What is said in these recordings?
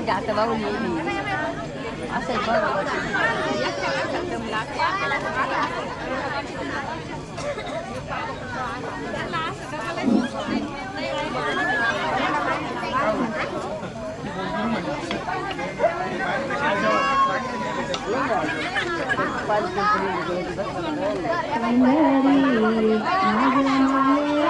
sen kautta vaan niin hyvin. Ase vaan. Tanari, Nagamaya,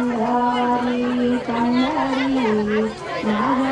Tanari, Tanari, Nagamaya.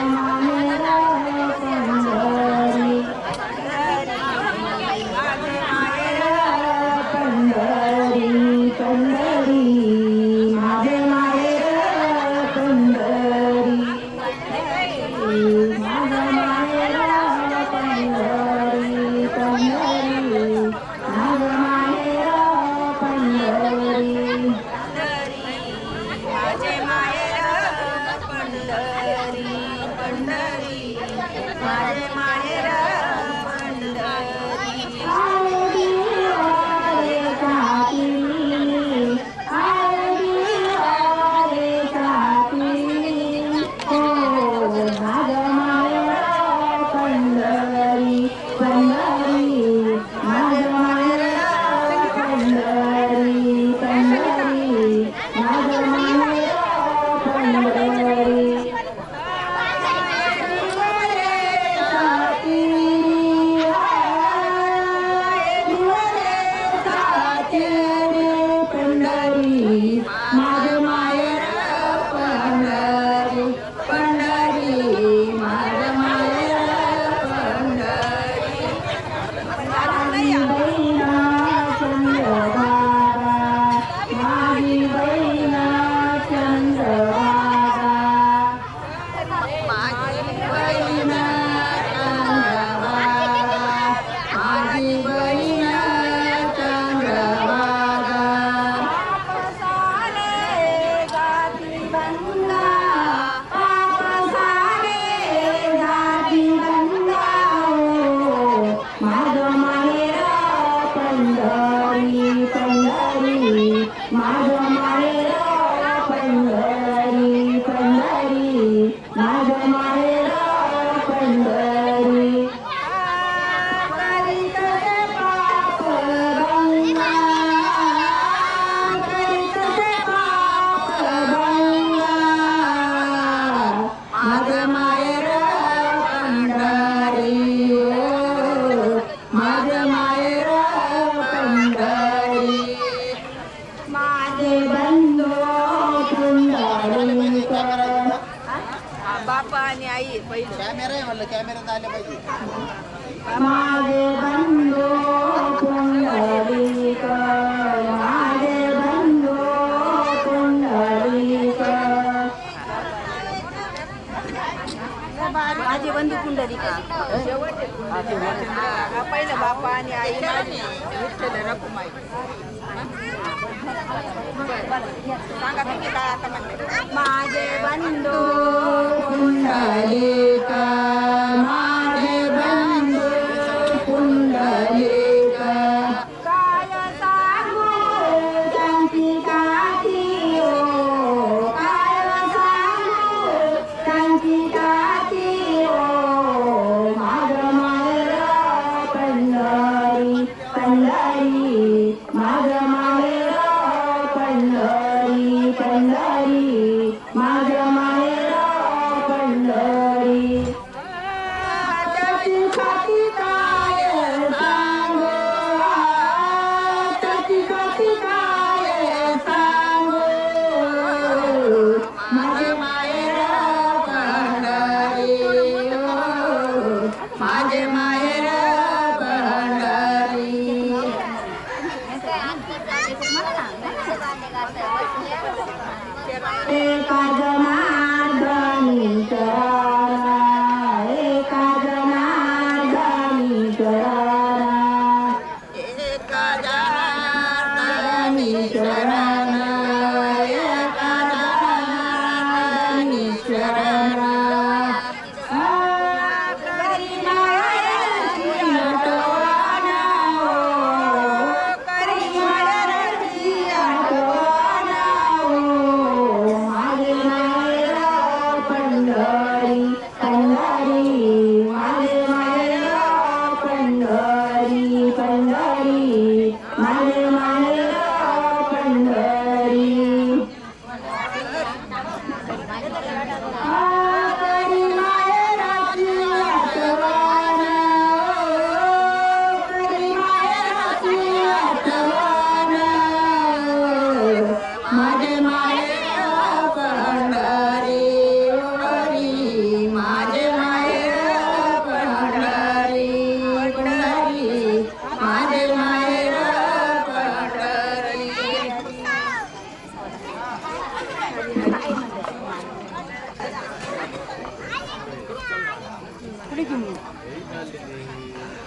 नाही camera आहे म्हणलं camera आल्या पाहिजे. मागे बंधो कुंडलिक मागे बंधो कुंडलिक माझे बंधू कुंडलिका पहिलं बापा आणि आई. विठ्ठल रखुमाई. माझे बंधू Kundalika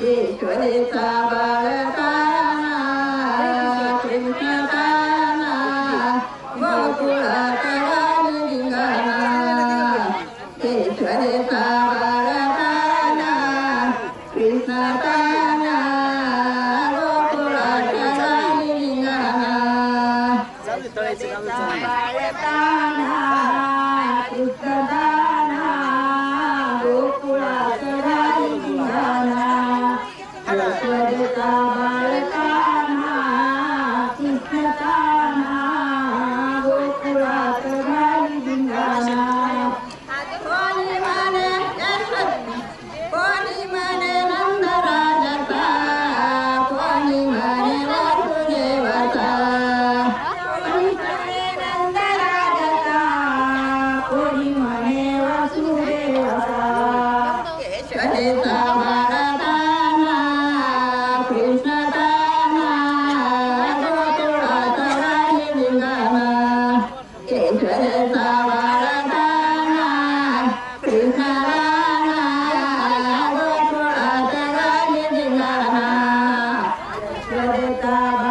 Eswari சாபால Radha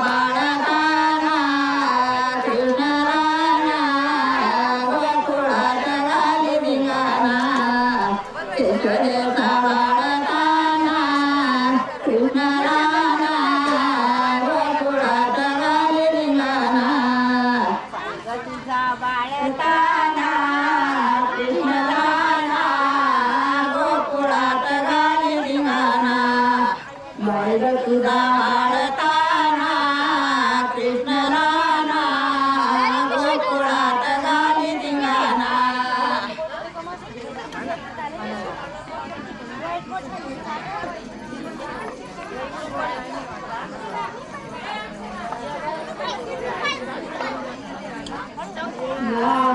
哇！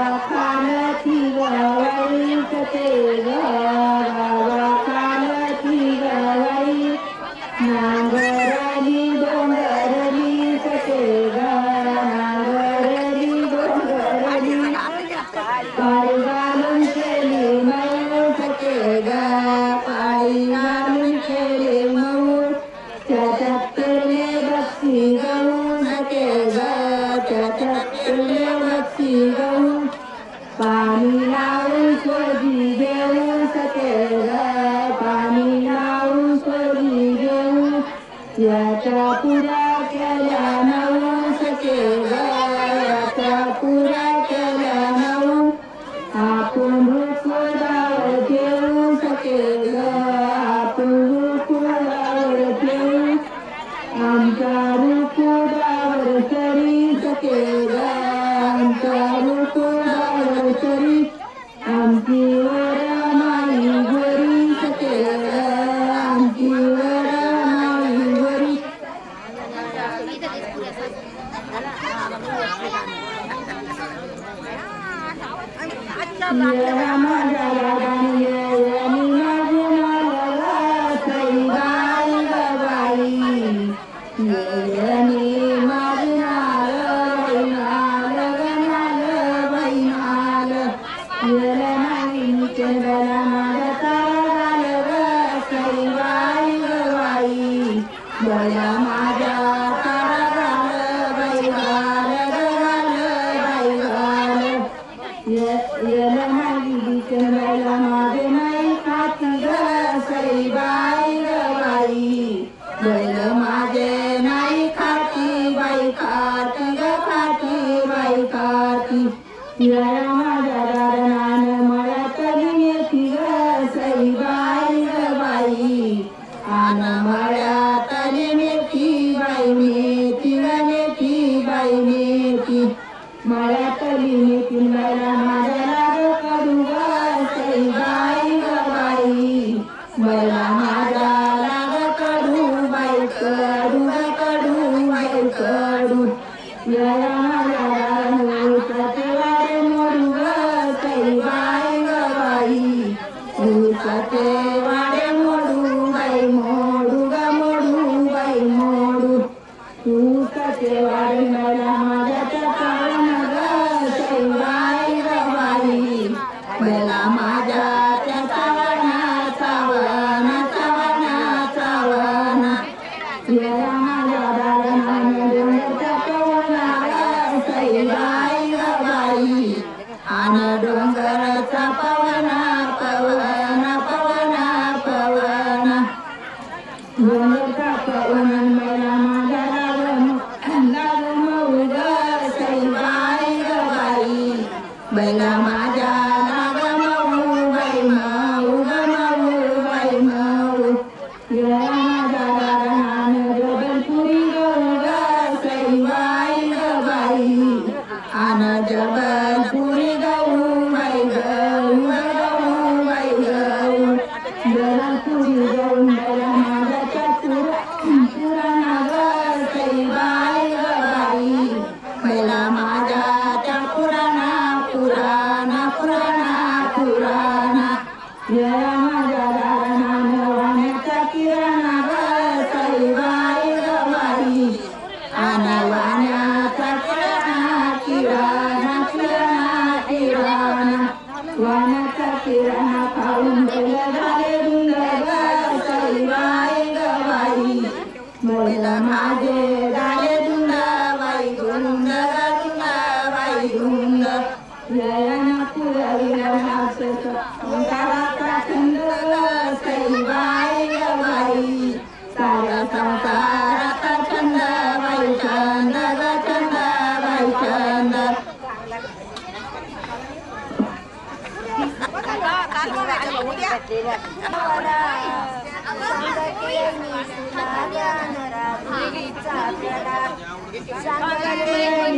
Chavapura. Yeah, I'm 你来了吗？വാടുന്നവനാമ মহিলা মাঝে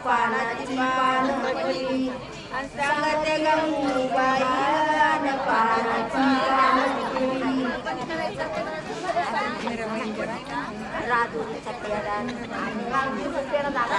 पानाची मान पडली सांगते गंगू बायान पानाची मान पडली राजू सत्यराज आणि सत्यराज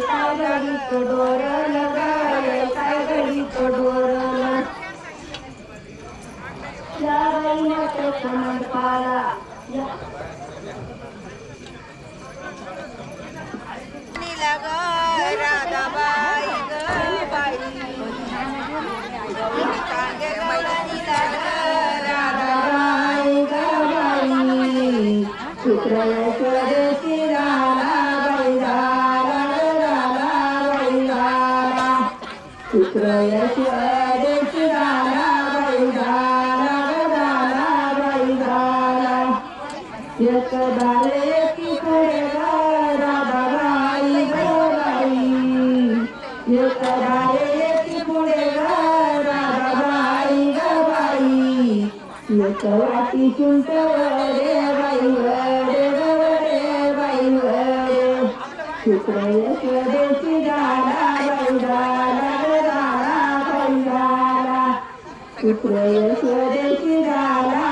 सागरी तो डोर लगाय सागरी तो डोर या महिन्याचं कमर पाला शुक्रयो वाटी चिंच रे बाई रे रे बाई रे शुक्र यशोदेशी दादा बाई दादा दादा बाई दादा शुक्र यशोदेशी दादा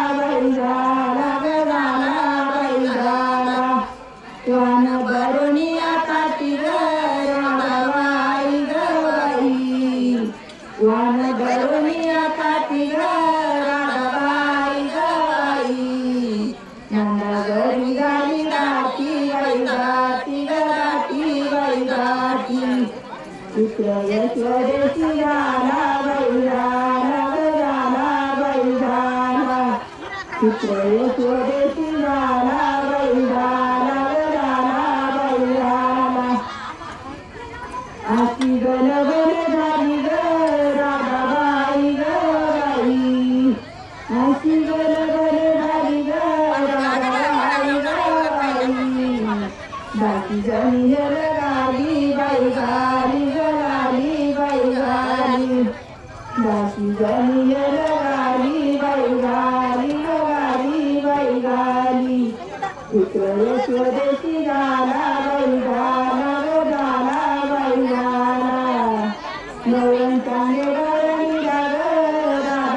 Así de la